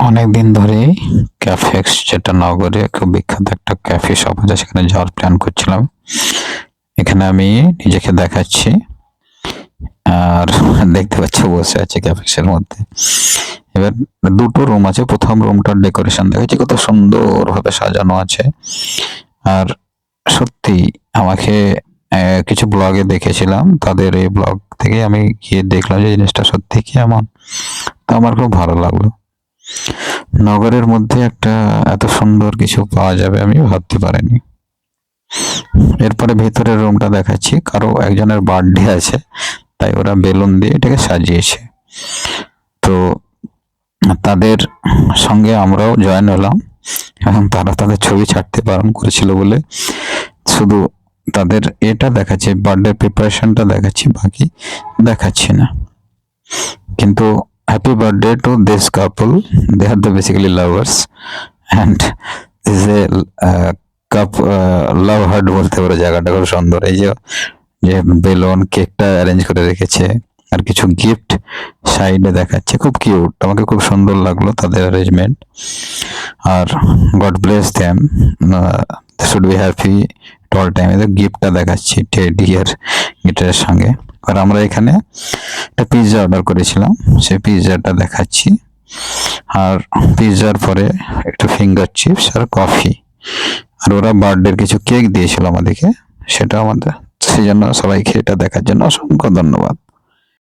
অনেক দিন ধরে ক্যাফেক্স, যেটা নগরে খুব বিখ্যাত একটা ক্যাফে শপ আছে, সেখানে যাওয়ার প্ল্যান করছিলাম। এখানে আমি নিজেকে দেখাচ্ছি। আর দেখতে পাচ্ছি বসে আছে ক্যাফেক্সের মধ্যে। এবার দুটো রুম আছে, প্রথম রুমটার ডেকোরেশন দেখেছি কত সুন্দরভাবে সাজানো আছে। আর সত্যি আমাকে কিছু ব্লগে দেখেছিলাম, তাদের এই ব্লগ থেকে আমি গিয়ে দেখলাম যে জিনিসটা সত্যি কি এমন। তো আমার খুব ভালো লাগল। নগরের মধ্যে একটা এত সুন্দর কিছু পাওয়া যাবে আমি ভাবতে পারিনি। এরপরে ভেতরের রুমটা দেখাচ্ছি। কারও একজনের বার্থডে আছে, তাই ওরা বেলুন দিয়ে এটাকে সাজিয়েছে। তো তাদের সঙ্গে আমরাও জয়েন হলাম। এবং তারা তাদের ছবি ছাড়তে বারণ করেছিল বলে শুধু তাদের এটা দেখাচ্ছে বার্থডে প্রিপারেশনটা দেখাচ্ছি, বাকি দেখাচ্ছি না। কিন্তু happy birthday to this couple they are the basically lovers and is a cup love heart বলতে পারো, জায়গাটা খুব সুন্দর। এই যে যে বেলুন কেকটা অ্যারেঞ্জ করে রেখেছে, আর কিছু গিফট সাইডে দেখাচ্ছে। খুব কিউট আমাকে খুব সুন্দর লাগল তাদের arrangement R god bless them should be happy all time এদের গিফটটা দেখাচ্ছি টেডি আর গিটারের সঙ্গে। আর আমরা এখানে একটা পিৎজা অর্ডার করেছিলাম, সেই পিৎজাটা দেখাচ্ছি। আর পিৎজার পরে একটা ফিঙ্গার চিপস আর কফি আর ওরা বার্থডের কিছু কেক দিয়েছিল আমাদেরকে, সেটা আমাদের, সেই জন্য সবাইকে এটা দেখার জন্য অসংখ্য ধন্যবাদ।